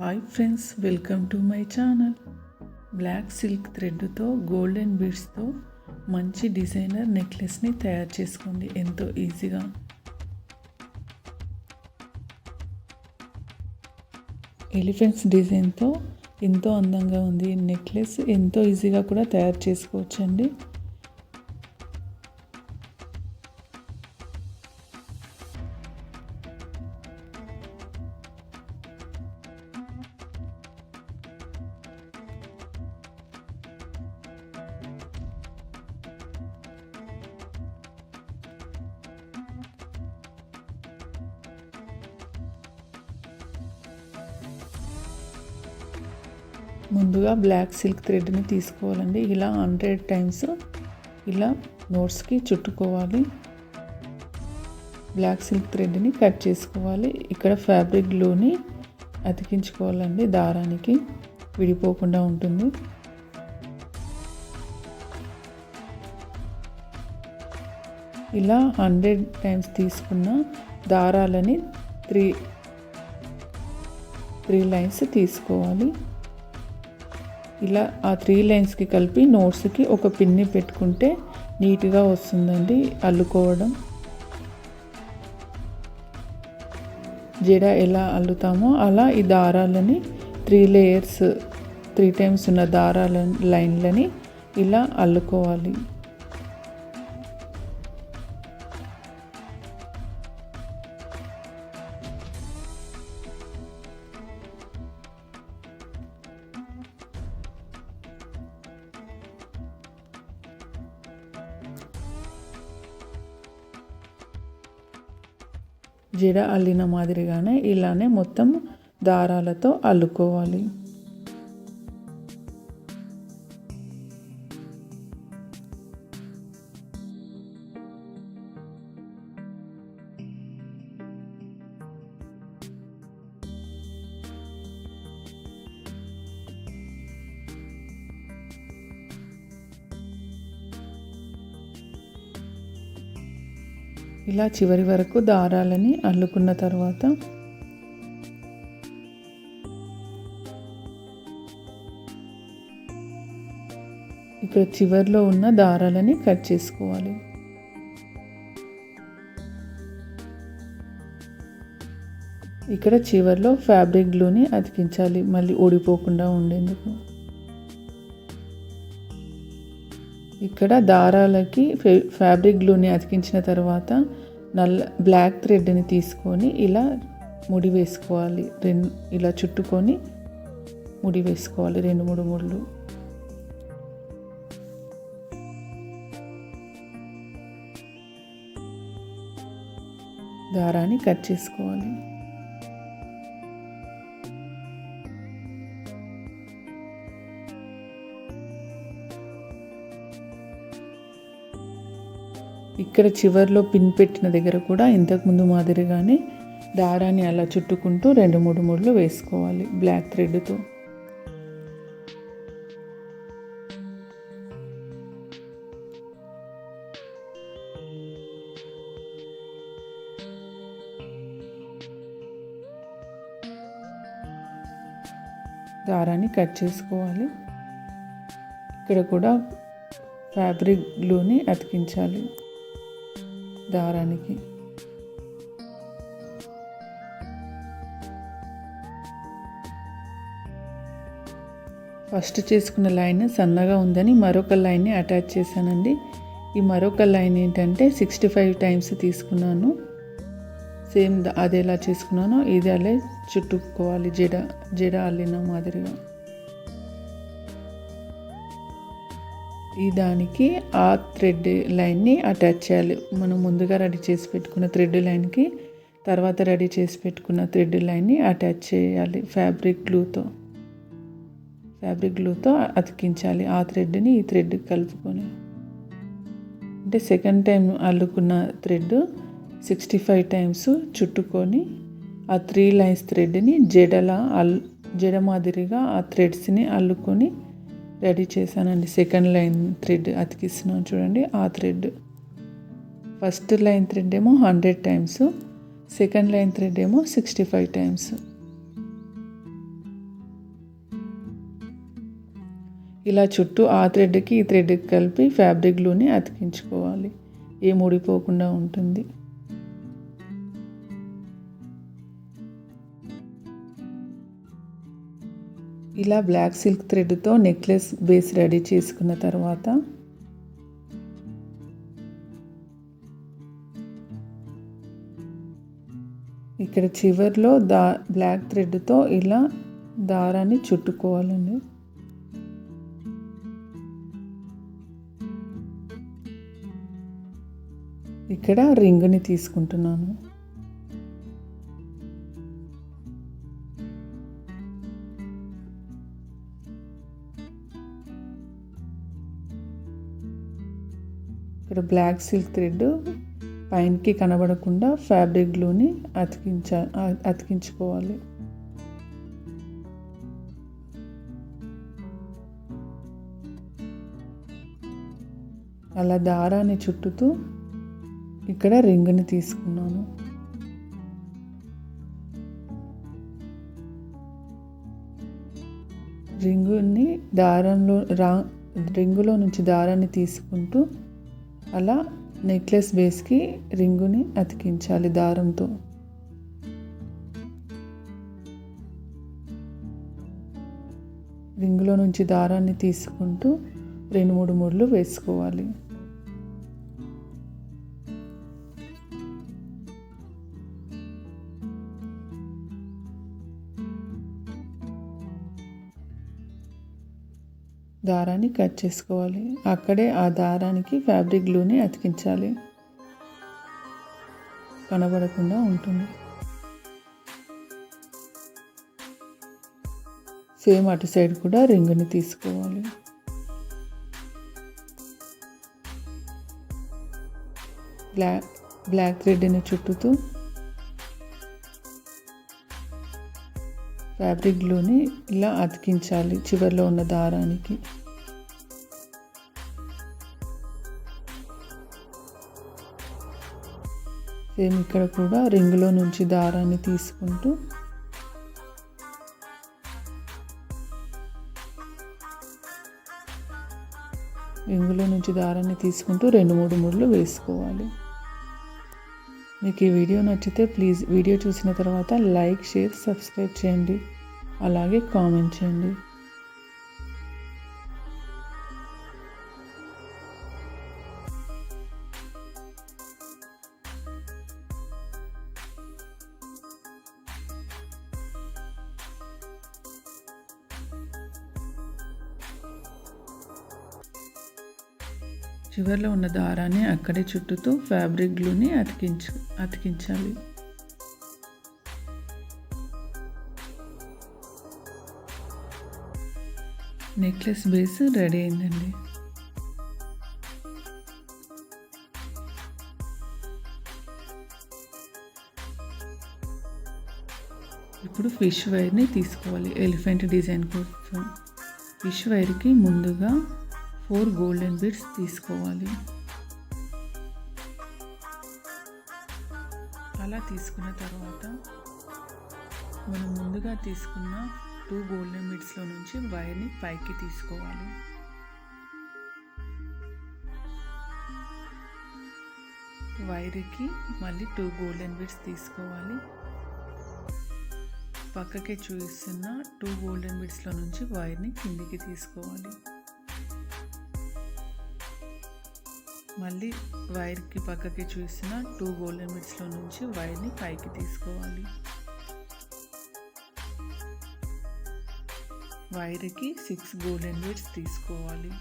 Hi friends welcome to my channel black silk థ్రెడ్తో golden బీడ్స్తో మంచి డిజైనర్ నెక్లెస్ని తయారు చేసుకోండి. ఎంతో ఈజీగా ఎలిఫెంట్స్ డిజైన్తో ఎంతో అందంగా ఉంది. నెక్లెస్ ఎంతో ఈజీగా కూడా తయారు చేసుకోవచ్చండి. బ్లాక్ సిల్క్ థ్రెడ్ని తీసుకోవాలండి. ఇలా హండ్రెడ్ టైమ్స్ ఇలా నోట్స్కి చుట్టుకోవాలి. బ్లాక్ సిల్క్ థ్రెడ్ని కట్ చేసుకోవాలి. ఇక్కడ ఫ్యాబ్రిక్ గ్లూని అతికించుకోవాలండి దారానికి. విడిపోకుండా ఉంటుంది. ఇలా హండ్రెడ్ టైమ్స్ తీసుకున్న దారాలని త్రీ త్రీ లైన్స్ తీసుకోవాలి. ఇలా ఆ త్రీ లైన్స్కి కలిపి నోట్స్కి ఒక పిన్ని పెట్టుకుంటే నీట్గా వస్తుందండి అల్లుకోవడం. జడ ఎలా అల్లుతామో అలా ఈ దారాలని త్రీ లేయర్స్ త్రీ టైమ్స్ ఉన్న దారాల లైన్లని ఇలా అల్లుకోవాలి. జడ అల్లిన మాదిరిగానే ఇలానే మొత్తం దారాలతో అల్లుకోవాలి. ఇలా చివరి వరకు దారాలని అల్లుకున్న తర్వాత ఇక్కడ చివరిలో ఉన్న దారాలని కట్ చేసుకోవాలి. ఇక్కడ చివరిలో ఫ్యాబ్రిక్ గ్లూని అతికించాలి మళ్ళీ ఊడిపోకుండా ఉండేందుకు. ఇక్కడ దారాలకి ఫ్యాబ్రిక్ గ్లూని అతికించిన తర్వాత నల్ల బ్లాక్ థ్రెడ్ని తీసుకొని ఇలా ముడి వేసుకోవాలి. రెండు ఇలా చుట్టుకొని ముడి వేసుకోవాలి. రెండు మూడు ముళ్ళు దారాన్ని కట్ చేసుకోవాలి. ఇక్కడ చివరిలో పిన్ పెట్టిన దగ్గర కూడా ఇంతకుముందు మాదిరిగానే దారాన్ని అలా చుట్టుకుంటూ రెండు మూడు మూడులు వేసుకోవాలి బ్లాక్ థ్రెడ్తో. దారాన్ని కట్ చేసుకోవాలి. ఇక్కడ కూడా ఫ్యాబ్రిక్ గ్లూని అతికించాలి. దారానికి. ఫస్ట్ చేసుకున్న లైన్ సన్నగా ఉందని మరొక లైన్ని అటాచ్ చేశానండి. ఈ మరొక లైన్ ఏంటంటే సిక్స్టీ ఫైవ్ టైమ్స్ తీసుకున్నాను. సేమ్ అది ఎలా చేసుకున్నానో. ఇది అలా చుట్టుకోవాలి. జడ జడ అల్లిన మాదిరిగా. ఈ దానికి ఆ థ్రెడ్ లైన్ని అటాచ్ చేయాలి. మనం ముందుగా రెడీ చేసి పెట్టుకున్న థ్రెడ్ లైన్కి తర్వాత రెడీ చేసి పెట్టుకున్న థ్రెడ్ లైన్ని అటాచ్ చేయాలి ఫ్యాబ్రిక్ గ్లూతో. ఫ్యాబ్రిక్ గ్లూతో అతికించాలి ఆ థ్రెడ్ని ఈ థ్రెడ్ కలుపుకొని. అంటే సెకండ్ టైం అల్లుకున్న థ్రెడ్ సిక్స్టీ ఫైవ్ టైమ్స్ చుట్టుకొని ఆ త్రీ లైన్స్ థ్రెడ్ని జడలా అల్ జడ మాదిరిగా ఆ థ్రెడ్స్ని అల్లుకొని రెడీ చేశానండి. సెకండ్ లైన్ థ్రెడ్ అతికిస్తున్నాను చూడండి. ఆ థ్రెడ్. ఫస్ట్ లైన్ థ్రెడ్ ఏమో hundred times. Second line thread ఏమో సిక్స్టీ ఫైవ్ టైమ్స్. ఇలా చుట్టూ ఆ థ్రెడ్కి ఈ థ్రెడ్కి కలిపి ఫ్యాబ్రిక్ గ్లూని అతికించుకోవాలి. ఏం ఊడిపోకుండా ఉంటుంది. ఇలా బ్లాక్ సిల్క్ థ్రెడ్తో నెక్లెస్ బేస్ రెడీ చేసుకున్న తర్వాత ఇక్కడ చివర్లో దా బ్లాక్ థ్రెడ్తో ఇలా దారాన్ని చుట్టుకోవాలండి. ఇక్కడ రింగుని తీసుకుంటున్నాను. ఇక్కడ బ్లాక్ సిల్క్ థ్రెడ్ పైనకి కనబడకుండా ఫ్యాబ్రిక్ గ్లూని అతికించ అతికించుకోవాలి. అలా దారాన్ని చుట్టుతూ ఇక్కడ రింగుని తీసుకున్నాను. రింగుని దారంలో రా రింగులో నుంచి దారాన్ని తీసుకుంటూ అలా నెక్లెస్ బేస్కి రింగుని అతికించాలి దారంతో. రింగులో నుంచి దారాన్ని తీసుకుంటూ రెండు మూడు ముళ్ళు వేసుకోవాలి. దారాన్ని కట్ చేసుకోవాలి. అక్కడే ఆ దారానికి ఫ్యాబ్రిక్ గ్లూని అతికించాలి. కనబడకుండా ఉంటుంది. సేమ్ అటు సైడ్ కూడా రింగుని తీసుకోవాలి. బ్లాక్ బ్లాక్ థ్రెడ్ని చుట్టుతూ ఫ్యాబ్రిక్ గ్లూని ఇలా అతికించాలి చివరిలో ఉన్న దారానికి. సేమ్ ఇక్కడ కూడా రింగులో నుంచి దారాన్ని తీసుకుంటూ రింగులో నుంచి దారాన్ని తీసుకుంటూ రెండు మూడు ముళ్ళు వేసుకోవాలి. మీకు ఈ వీడియో నచ్చితే ప్లీజ్ వీడియో చూసిన తర్వాత లైక్ షేర్ సబ్స్క్రైబ్ చేయండి. అలాగే కామెంట్ చేయండి. దగ్గరలో ఉన్న దారాన్ని అక్కడే చుట్టూతో ఫ్యాబ్రిక్ గ్లూని అతికించు అతికించాలి. నెక్లెస్ బేస్ రెడీ అయిందండి. ఇప్పుడు ఫిష్ వైర్ని తీసుకోవాలి ఎలిఫెంట్ డిజైన్ కోసం. ఫిష్ వైర్కి ముందుగా ఫోర్ గోల్డెన్ బీడ్స్ తీసుకోవాలి. అలా తీసుకున్న తర్వాత మనం ముందుగా తీసుకున్న టూ గోల్డెన్ బీడ్స్లో నుంచి వైర్ని పైకి తీసుకోవాలి. వైర్కి మళ్ళీ టూ గోల్డెన్ బీడ్స్ తీసుకోవాలి. పక్కకే చూస్తున్న టూ గోల్డెన్ బీడ్స్లో నుంచి వైర్ని కిందికి తీసుకోవాలి. మళ్ళీ వైర్కి పక్కకి చూసిన టూ గోల్డెన్ బిట్స్లో నుంచి వైర్ని పైకి తీసుకోవాలి. వైర్కి సిక్స్ గోల్డెన్ బిట్స్ తీసుకోవాలి.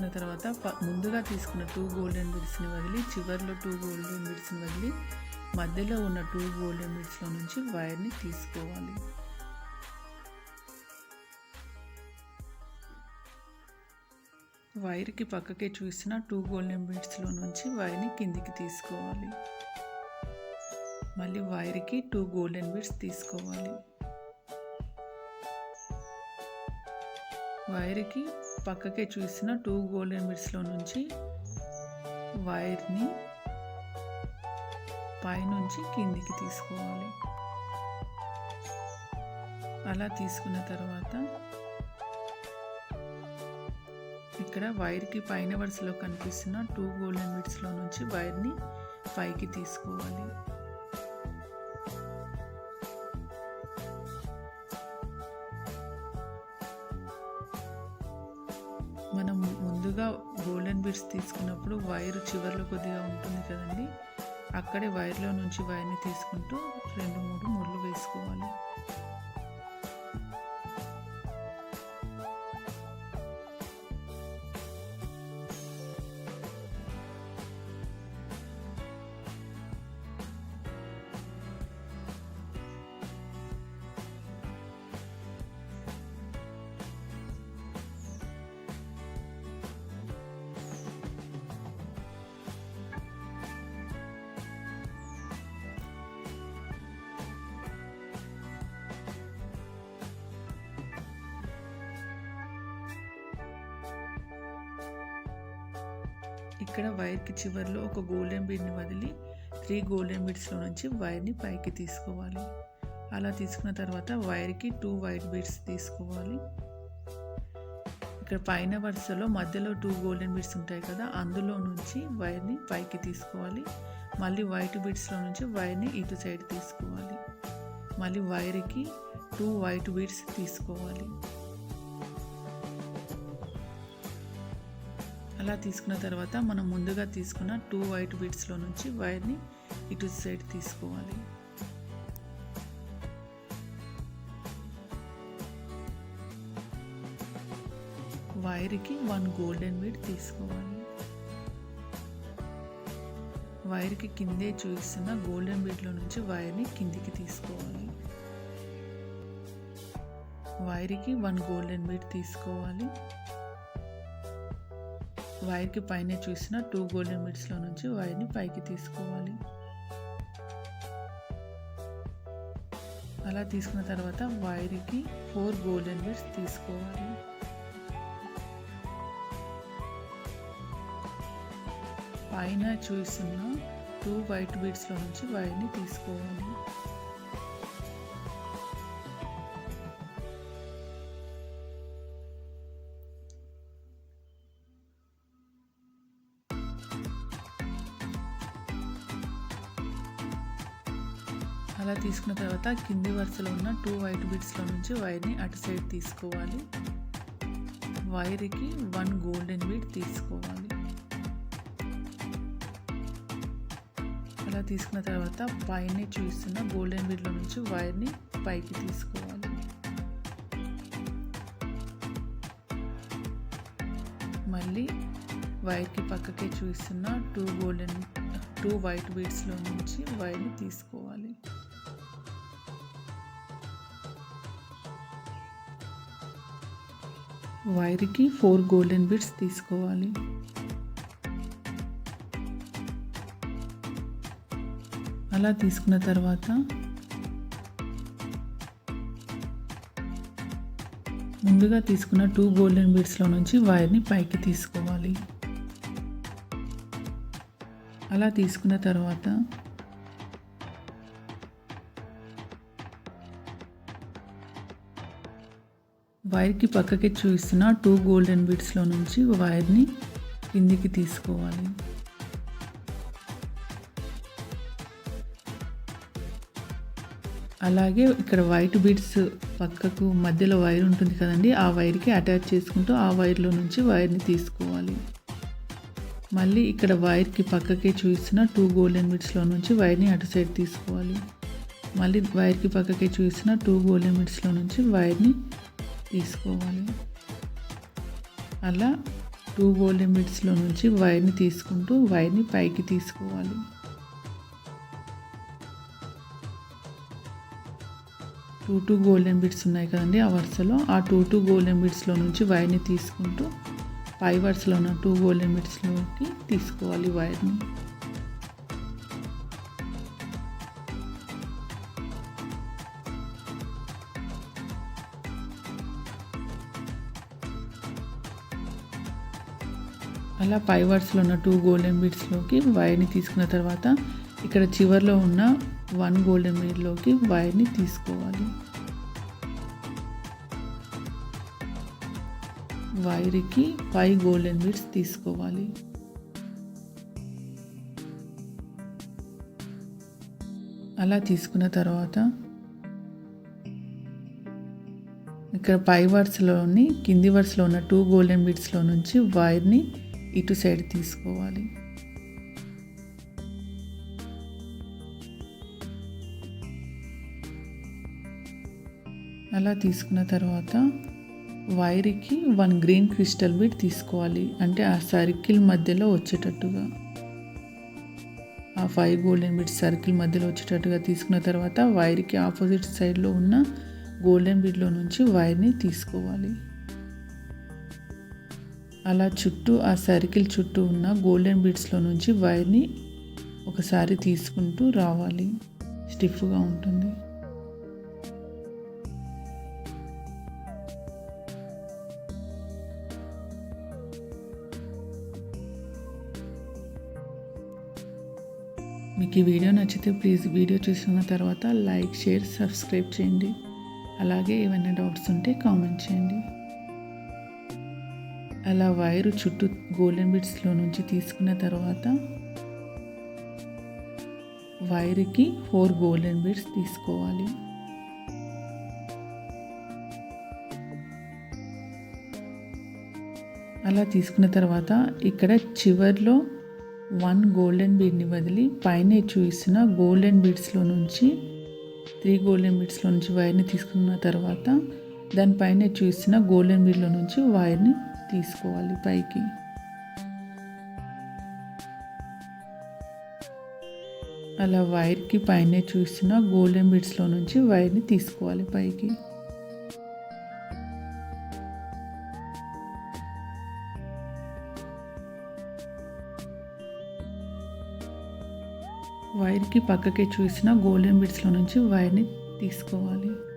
అలా తీసుకున్న తర్వాత ముందుగా తీసుకున్న టూ గోల్డెన్ బిడ్స్ని వదిలి చివరిలో టూ గోల్డెన్ బిడ్స్ని వదిలి మధ్యలో ఉన్న టూ గోల్డెన్ బిడ్స్లో నుంచి వైర్ని తీసుకోవాలి. వైర్కి పక్కకే చూసిన టూ గోల్డెన్ బీడ్స్లో నుంచి వైర్ని కిందికి తీసుకోవాలి. మళ్ళీ వైర్కి టూ గోల్డెన్ బీడ్స్ తీసుకోవాలి. వైర్కి పక్కకే చూసిన టూ గోల్డెన్ బిట్స్లో నుంచి వైర్ని పైనుంచి కిందికి తీసుకోవాలి. అలా తీసుకున్న తర్వాత ఇక్కడ వైర్కి పైన వరుసలో కనిపిస్తున్న టూ గోల్డెన్ బిట్స్లో నుంచి వైర్ని పైకి తీసుకోవాలి. తీసుకున్నప్పుడు వైర్ చివర్లో కొద్దిగా ఉంటుంది కదండి. అక్కడే వైర్లో నుంచి వైర్ని తీసుకుంటూ రెండు మూడు ముళ్ళు వేసుకోవాలి. ఇక్కడ వైర్కి చివరిలో ఒక గోల్డెన్ బీడ్ని వదిలి త్రీ గోల్డెన్ బీడ్స్లో నుంచి వైర్ని పైకి తీసుకోవాలి. అలా తీసుకున్న తర్వాత వైర్కి టూ వైట్ బీడ్స్ తీసుకోవాలి. ఇక్కడ పైన వరుసలో మధ్యలో టూ గోల్డెన్ బీడ్స్ ఉంటాయి కదా అందులో నుంచి వైర్ని పైకి తీసుకోవాలి. మళ్ళీ వైట్ బీడ్స్లో నుంచి వైర్ని ఇటు సైడ్ తీసుకోవాలి. మళ్ళీ వైర్కి టూ వైట్ బీడ్స్ తీసుకోవాలి. అలా తీసుకున్న తర్వాత మనం ముందుగా తీసుకున్న టూ వైట్ బీడ్స్లో నుంచి వైర్ని ఇటు సైడ్ తీసుకోవాలి. వైర్కి వన్ గోల్డెన్ బీడ్ తీసుకోవాలి. వైర్కి కిందే చూపిస్తున్న గోల్డెన్ బీడ్లో నుంచి వైర్ని కిందికి తీసుకోవాలి. వైర్కి వన్ గోల్డెన్ బీడ్ తీసుకోవాలి. వైర్కి పైన చూసిన టూ గోల్డెన్ మిడ్స్లో నుంచి వైర్ని పైకి తీసుకోవాలి. అలా తీసుకున్న తర్వాత వైర్కి ఫోర్ గోల్డెన్ బీడ్స్ తీసుకోవాలి. పైన చూసిన టూ వైట్ బీడ్స్లో నుంచి వైర్ని తీసుకోవాలి. అలా తీసుకున్న తర్వాత కింది వరుసలో ఉన్న టూ వైట్ బీడ్స్లో నుంచి వైర్ని అటు సైడ్ తీసుకోవాలి. వైర్కి వన్ గోల్డెన్ బీడ్ తీసుకోవాలి. అలా తీసుకున్న తర్వాత పైన చూస్తున్న గోల్డెన్ బీడ్లో నుంచి వైర్ని పైకి తీసుకోవాలి. మళ్ళీ వైర్కి పక్కకే చూస్తున్న టూ గోల్డెన్ టూ వైట్ బీడ్స్లో నుంచి వైర్ని తీసుకోవాలి. వైర్కి ఫోర్ గోల్డెన్ బిట్స్ తీసుకోవాలి. అలా తీసుకున్న తర్వాత ముందుగా తీసుకున్న టూ గోల్డెన్ బీడ్స్లో నుంచి వైర్ని పైకి తీసుకోవాలి. అలా తీసుకున్న తర్వాత వైర్కి పక్కకి చూపిస్తున్న టూ గోల్డెన్ బీడ్స్లో నుంచి వైర్ని కిందికి తీసుకోవాలి. అలాగే ఇక్కడ వైట్ బీడ్స్ పక్కకు మధ్యలో వైర్ ఉంటుంది కదండి ఆ వైర్కి అటాచ్ చేసుకుంటూ ఆ వైర్లో నుంచి వైర్ని తీసుకోవాలి. మళ్ళీ ఇక్కడ వైర్కి పక్కకే చూపిస్తున్న టూ గోల్డెన్ బీడ్స్లో నుంచి వైర్ని అటు సైడ్ తీసుకోవాలి. మళ్ళీ వైర్కి పక్కకే చూపిస్తున్న టూ గోల్డెన్ బీడ్స్లో నుంచి వైర్ని తీసుకోవాలి. అలా టూ గోల్డెన్ లిమిట్స్లో నుంచి వైర్ని తీసుకుంటూ వైర్ని పైకి తీసుకోవాలి. టూ టూ గోల్డెన్ బిట్స్ ఉన్నాయి కదండి ఆ వరుసలో. ఆ టూ టూ గోల్డెన్ బిట్స్లో నుంచి వైర్ని తీసుకుంటూ పై వరుసలో ఉన్న టూ గోల్డెన్ బిట్స్లోకి తీసుకోవాలి వైర్ని అలా పై వర్డ్స్లో ఉన్న టూ గోల్డెన్ బీడ్స్లోకి వైర్ని తీసుకున్న తర్వాత ఇక్కడ చివర్లో ఉన్న వన్ గోల్డెన్ బీడ్లోకి వైర్ని తీసుకోవాలి. వైర్కి ఫైవ్ గోల్డెన్ బీడ్స్ తీసుకోవాలి. అలా తీసుకున్న తర్వాత ఇక్కడ పై వర్స్లోని కింది వర్స్లో ఉన్న టూ గోల్డెన్ బీడ్స్లో నుంచి వైర్ని ఇటు సైడ్ తీసుకోవాలి. అలా తీసుకున్న తర్వాత వైర్కి వన్ గ్రీన్ క్రిస్టల్ బీడ్ తీసుకోవాలి. అంటే ఆ సర్కిల్ మధ్యలో వచ్చేటట్టుగా. ఆ ఫైవ్ గోల్డెన్ బీడ్స్ సర్కిల్ మధ్యలో వచ్చేటట్టుగా తీసుకున్న తర్వాత వైర్కి ఆపోజిట్ సైడ్లో ఉన్న గోల్డెన్ బీట్లో నుంచి వైర్ని తీసుకోవాలి. అలా చుట్టూ ఆ సర్కిల్ చుట్టూ ఉన్న గోల్డెన్ బీడ్స్లో నుంచి వైర్ని ఒకసారి తీసుకుంటూ రావాలి. స్టిఫ్గా ఉంటుంది. మీకు ఈ వీడియో నచ్చితే ప్లీజ్ వీడియో చూసిన తర్వాత లైక్ షేర్ సబ్స్క్రైబ్ చేయండి. అలాగే ఏమైనా డౌట్స్ ఉంటే కామెంట్ చేయండి. అలా వైరు చుట్టూ గోల్డెన్ బిట్స్లో నుంచి తీసుకున్న తర్వాత వైర్కి ఫోర్ గోల్డెన్ బిట్స్ తీసుకోవాలి. అలా తీసుకున్న తర్వాత ఇక్కడ చివర్లో వన్ గోల్డెన్ బీడ్ని వదిలి పైన చూసిన గోల్డెన్ బీడ్స్లో నుంచి త్రీ గోల్డెన్ బీడ్స్లో నుంచి వైర్ని తీసుకున్న తర్వాత దానిపైన చూసిన గోల్డెన్ బీడ్లో నుంచి వైర్ని తీసుకోవాలి పైకి. అలా వైర్కి పైన చూసిన గోల్డెన్ బిట్స్లో నుంచి వైర్ని తీసుకోవాలి పైకి. వైర్కి పక్కకి చూసిన గోల్డెన్ బిట్స్లో నుంచి వైర్ని తీసుకోవాలి.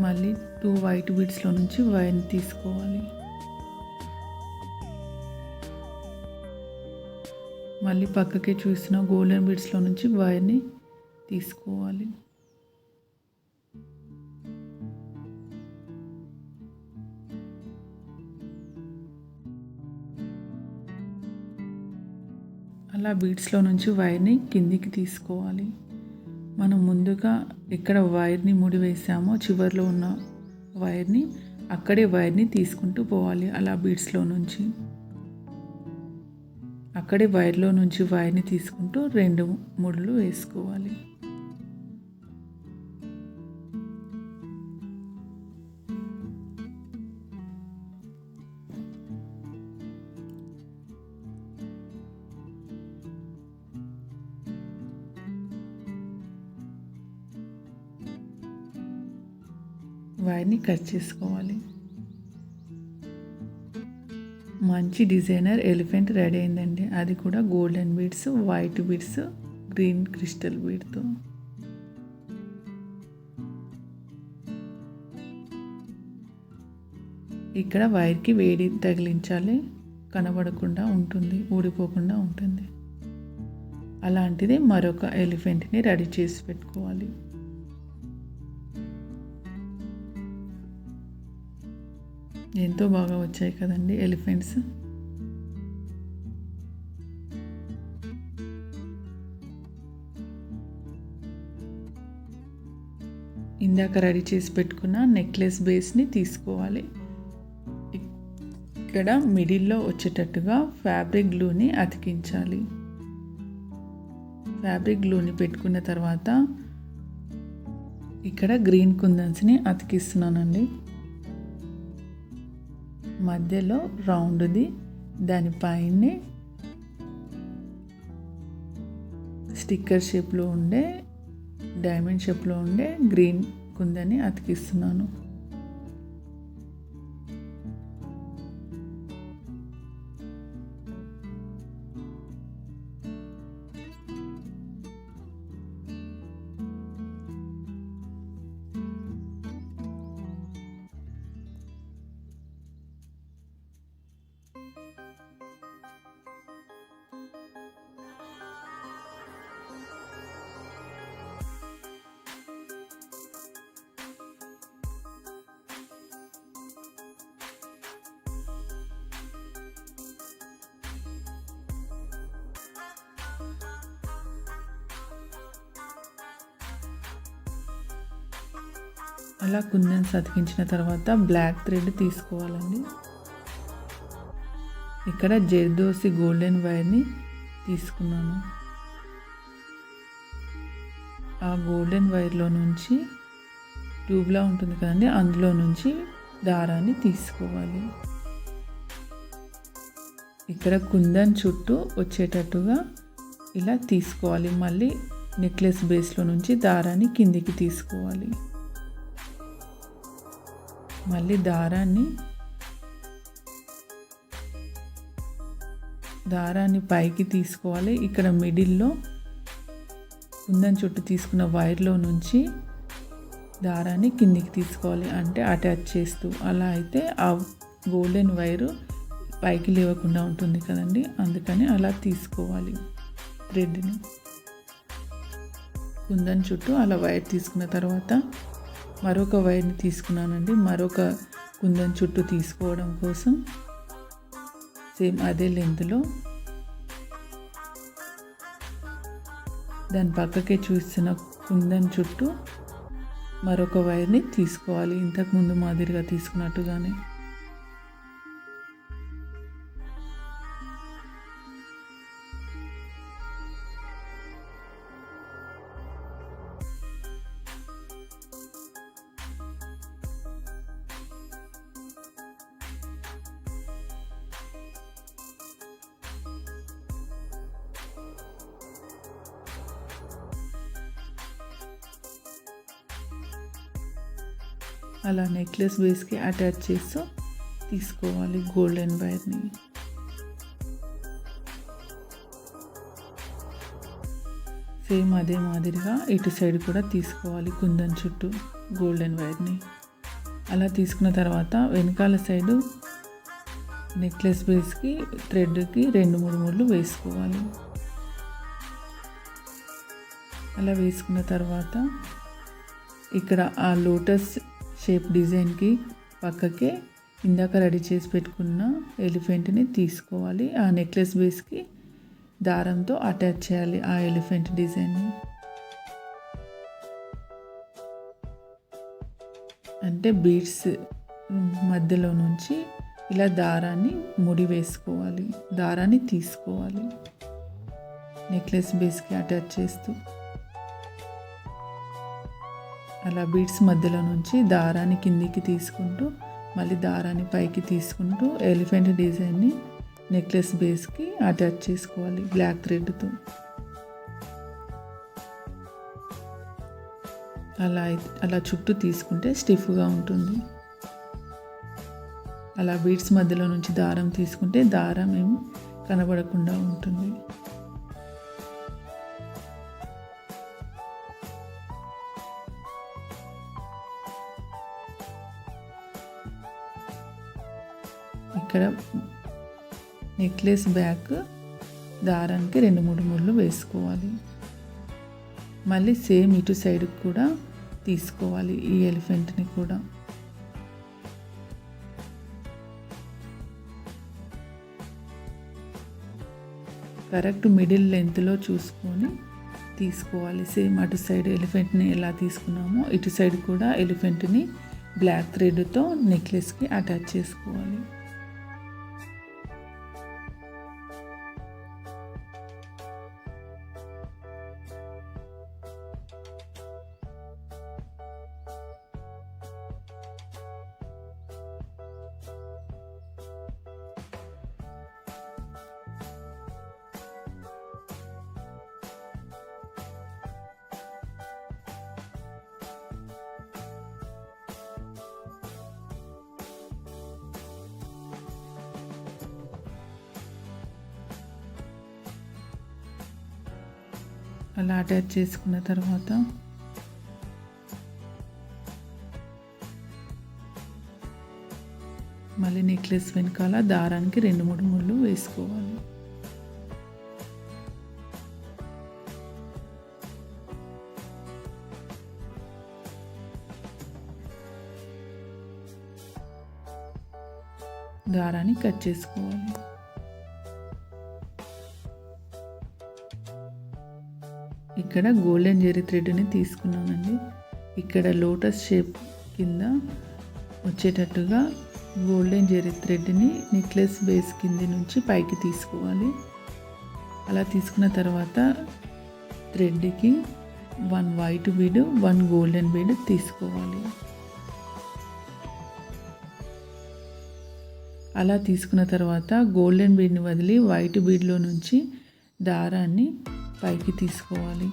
మళ్ళీ టూ వైట్ బీడ్స్లో నుంచి వైర్ని తీసుకోవాలి. మళ్ళీ పక్కకే చూసిన గోల్డెన్ బీడ్స్లో నుంచి వైర్ని తీసుకోవాలి. అలా బీడ్స్లో నుంచి వైర్ని కిందికి తీసుకోవాలి. మనం ముందుగా ఎక్కడ వైర్ని ముడివేసామో చివరిలో ఉన్న వైర్ని అక్కడే వైర్ని తీసుకుంటూ పోవాలి అలా బీడ్స్లో నుంచి. అక్కడే వైర్లో నుంచి వైర్ని తీసుకుంటూ రెండు ముడులు వేసుకోవాలి. వైర్ని కట్ చేసుకోవాలి. మంచి డిజైనర్ ఎలిఫెంట్ రెడీ అయిందండి. అది కూడా golden beads white beads green crystal బీడ్తో ఇక్కడ వైర్కి వేడి తగిలించాలి. కనబడకుండా ఉంటుంది ఊడిపోకుండా ఉంటుంది. అలాంటిది మరొక ఎలిఫెంట్ని రెడీ చేసి పెట్టుకోవాలి. ఎంతో బాగా వచ్చాయి కదండి ఎలిఫెంట్స్. ఇందాక రెడీ చేసి పెట్టుకున్న నెక్లెస్ బేస్ని తీసుకోవాలి. ఇక్కడ మిడిల్లో వచ్చేటట్టుగా ఫ్యాబ్రిక్ గ్లూని అతికించాలి. ఫ్యాబ్రిక్ గ్లూని పెట్టుకున్న తర్వాత ఇక్కడ గ్రీన్ కుందన్స్ని అతికిస్తున్నానండి. మధ్యలో రౌండ్ది దానిపైనే స్టిక్కర్ షేప్లో ఉండే డైమండ్ షేప్లో ఉండే గ్రీన్ కుందని అతికిస్తున్నాను. అలా కుందన్ సతికించిన తర్వాత బ్లాక్ థ్రెడ్ తీసుకోవాలండి. ఇక్కడ జర్దోసి గోల్డెన్ వైర్ని తీసుకున్నాను. ఆ గోల్డెన్ వైర్లో నుంచి ట్యూబ్లా ఉంటుంది కదండి అందులో నుంచి దారాన్ని తీసుకోవాలి. ఇక్కడ కుందన్ చుట్టూ వచ్చేటట్టుగా ఇలా తీసుకోవాలి. మళ్ళీ నెక్లెస్ బేస్లో నుంచి దారాన్ని కిందికి తీసుకోవాలి. మళ్ళీ దారాన్ని దారాన్ని పైకి తీసుకోవాలి. ఇక్కడ మిడిల్లో కుందన్ చుట్టూ తీసుకున్న వైర్లో నుంచి దారాన్ని కిందికి తీసుకోవాలి అంటే అటాచ్ చేస్తూ. అలా అయితే ఆ గోల్డెన్ వైరు పైకి లేవకుండా ఉంటుంది కదండి. అందుకని అలా తీసుకోవాలి థ్రెడ్ని. కుందన్ చుట్టూ అలా వైర్ తీసుకున్న తర్వాత మరొక వైర్ని తీసుకున్నానండి. మరొక కుందన్ చుట్టూ తీసుకోవడం కోసం. సేమ్ అదే లెంత్లో. దాని పక్కకే చూస్తున్న కుందన్ చుట్టూ మరొక వైర్ని తీసుకోవాలి. ఇంతకుముందు మాదిరిగా తీసుకున్నట్టుగానే. అలా నెక్లెస్ బేస్కి అటాచ్ చేస్తూ తీసుకోవాలి గోల్డెన్ వైర్ని. సేమ్ అదే మాదిరిగా ఇటు సైడ్ కూడా తీసుకోవాలి కుందన్ చుట్టూ గోల్డెన్ వైర్ని. అలా తీసుకున్న తర్వాత వెనకాల సైడు నెక్లెస్ బేస్కి థ్రెడ్కి రెండు మూడు ముళ్ళు వేసుకోవాలి. అలా వేసుకున్న తర్వాత ఇక్కడ ఆ లోటస్ షేప్ డిజైన్కి పక్కకే ఇందాక రెడీ చేసి పెట్టుకున్న ఎలిఫెంట్ని తీసుకోవాలి. ఆ నెక్లెస్ బేస్కి దారంతో అటాచ్ చేయాలి ఆ ఎలిఫెంట్ డిజైన్ని. అంటే బీడ్స్ మధ్యలో నుంచి ఇలా దారాన్ని ముడి వేసుకోవాలి. దారాన్ని తీసుకోవాలి. నెక్లెస్ బేస్కి అటాచ్ చేస్తూ. అలా బీడ్స్ మధ్యలో నుంచి దారాన్ని కిందికి తీసుకుంటూ మళ్ళీ దారాన్ని పైకి తీసుకుంటూ ఎలిఫెంట్ డిజైన్ని నెక్లెస్ బేస్కి అటాచ్ చేసుకోవాలి బ్లాక్ థ్రెడ్తో. అలా అలా చుట్టూ తీసుకుంటే స్టిఫ్గా ఉంటుంది. అలా బీడ్స్ మధ్యలో నుంచి దారం తీసుకుంటే దారం ఏమి కనబడకుండా ఉంటుంది. ఇక్కడ నెక్లెస్ బ్యాక్ దారానికి రెండు మూడు ముళ్ళు వేసుకోవాలి. మళ్ళీ సేమ్ ఇటు సైడ్ కూడా తీసుకోవాలి ఈ ఎలిఫెంట్ని కూడా. కరెక్ట్ మిడిల్ లెంత్లో చూసుకొని తీసుకోవాలి. సేమ్ అటు సైడ్ ఎలిఫెంట్ని ఎలా తీసుకున్నామో ఇటు సైడ్ కూడా ఎలిఫెంట్ని బ్లాక్ థ్రెడ్తో నెక్లెస్కి అటాచ్ చేసుకోవాలి. అటాచ్ చేసుకున్న తర్వాత మళ్ళీ నెక్లెస్ వెనకాల దారానికి రెండు మూడు ముళ్ళు వేసుకోవాలి. దారాన్ని కట్ చేసుకోవాలి. ఇక్కడ గోల్డెన్ జెరీ థ్రెడ్ని తీసుకున్నానండి ఇక్కడ లోటస్ షేప్ కింద వచ్చేటట్టుగా గోల్డెన్ జెరీ థ్రెడ్ని నెక్లెస్ బేస్ కింది నుంచి పైకి తీసుకోవాలి. అలా తీసుకున్న తర్వాత థ్రెడ్కి one white bead one golden bead తీసుకోవాలి. అలా తీసుకున్న తర్వాత గోల్డెన్ బీడ్ని వదిలి వైట్ బీడ్లో నుంచి దారాన్ని పైకి తీసుకోవాలి.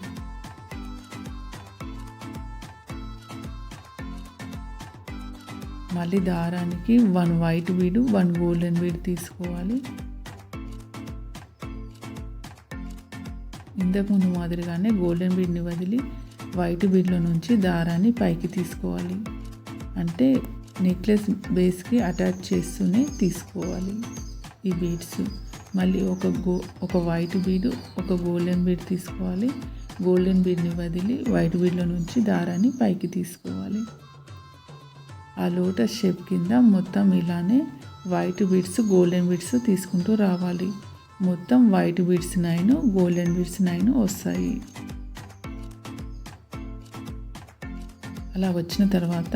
మళ్ళీ దారానికి one white bead one golden bead తీసుకోవాలి. ఇంతకుముందు మాదిరిగానే గోల్డెన్ బీడ్ని వదిలి వైట్ బీడ్లో నుంచి దారాన్ని పైకి తీసుకోవాలి. అంటే నెక్లెస్ బేస్కి అటాచ్ చేస్తూనే తీసుకోవాలి ఈ బీడ్స్. మళ్ళీ ఒక గో ఒక వైట్ బీడు ఒక గోల్డెన్ బీడ్ తీసుకోవాలి. గోల్డెన్ బీడ్ని వదిలి వైట్ బీడ్లో నుంచి దారాన్ని పైకి తీసుకోవాలి. ఆ లోటస్ షేప్ కింద మొత్తం ఇలానే వైట్ బీడ్స్ గోల్డెన్ బీడ్స్ తీసుకుంటూ రావాలి. మొత్తం white beads nine golden beads nine వస్తాయి. అలా వచ్చిన తర్వాత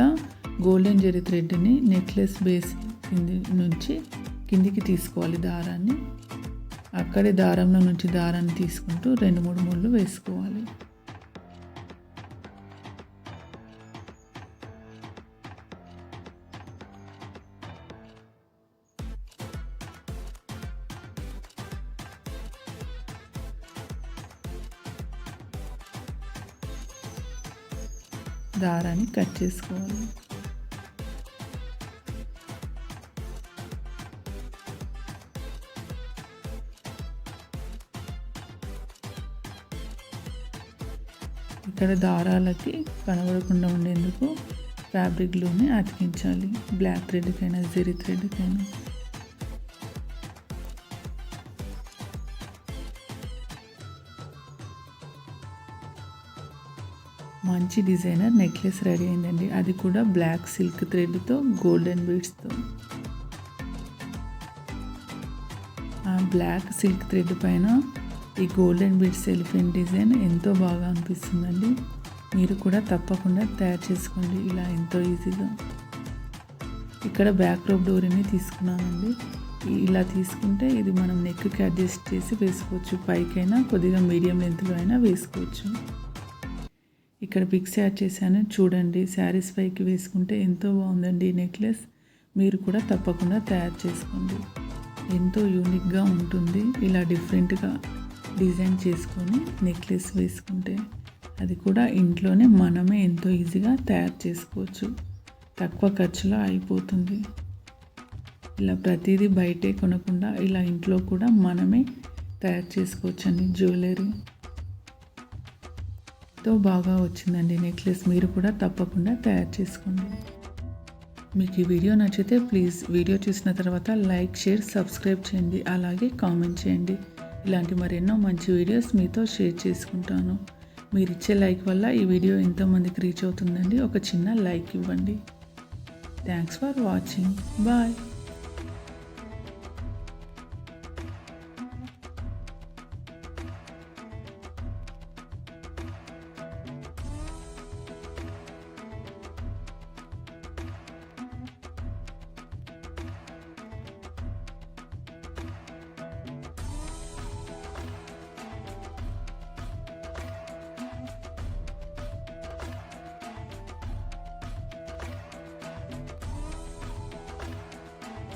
గోల్డెన్ జరీ థ్రెడ్ని నెక్లెస్ బేస్ కింది నుంచి కిందికి తీసుకోవాలి దారాన్ని. అక్కడే దారంలో నుంచి దారాన్ని తీసుకుంటూ రెండు మూడు ముళ్ళు వేసుకోవాలి. దారాన్ని కట్ చేసుకోవాలి. ఇక్కడ దారాలకి కనబడకుండా ఉండేందుకు ఫ్యాబ్రిక్ గ్లూని అతికించాలి. బ్లాక్ థ్రెడ్కైనా జెరీ థ్రెడ్కైనా. మంచి డిజైనర్ నెక్లెస్ రెడీ అయిందండి. అది కూడా బ్లాక్ సిల్క్ థ్రెడ్తో గోల్డెన్ బీడ్స్తో ఆ బ్లాక్ సిల్క్ థ్రెడ్ పైన ఈ గోల్డెన్ బీడ్స్ ఎలిఫెంట్ డిజైన్ ఎంతో బాగా అనిపిస్తుందండి. మీరు కూడా తప్పకుండా తయారు చేసుకోండి. ఇలా ఎంతో ఈజీగా. ఇక్కడ బ్యాక్ రోప్ డోరీని తీసుకున్నానండి. ఇలా తీసుకుంటే ఇది మనం నెక్కి అడ్జస్ట్ చేసి వేసుకోవచ్చు. పైకైనా కొద్దిగా మీడియం లెంత్లో అయినా వేసుకోవచ్చు. ఇక్కడ పిక్స్ యాడ్ చేశాను. చూడండి శారీస్ పైకి వేసుకుంటే ఎంతో బాగుందండి ఈ నెక్లెస్. మీరు కూడా తప్పకుండా తయారు చేసుకోండి. ఎంతో యూనిక్గా ఉంటుంది. ఇలా డిఫరెంట్గా డిజైన్ చేసుకొని నెక్లెస్ వేసుకుంటే అది కూడా ఇంట్లోనే మనమే ఎంతో ఈజీగా తయారు చేసుకోవచ్చు. తక్కువ ఖర్చులో అయిపోతుంది. ఇలా ప్రతిదీ బయటే కొనకుండా ఇలా ఇంట్లో కూడా మనమే తయారు చేసుకోవచ్చండి జ్యువెలరీ. ఎంతో బాగా వచ్చిందండి నెక్లెస్. మీరు కూడా తప్పకుండా తయారు చేసుకోండి. మీకు ఈ వీడియో నచ్చితే ప్లీజ్ వీడియో చూసిన తర్వాత లైక్ షేర్ సబ్స్క్రైబ్ చేయండి. అలాగే కామెంట్ చేయండి. ఇలాంటి మరెన్నో మంచి వీడియోస్ మీతో షేర్ చేసుకుంటాను. మీరు ఇచ్చే లైక్ వల్ల ఈ వీడియో ఎంతోమందికి రీచ్ అవుతుందండి. ఒక చిన్న లైక్ ఇవ్వండి. Thanks for watching bye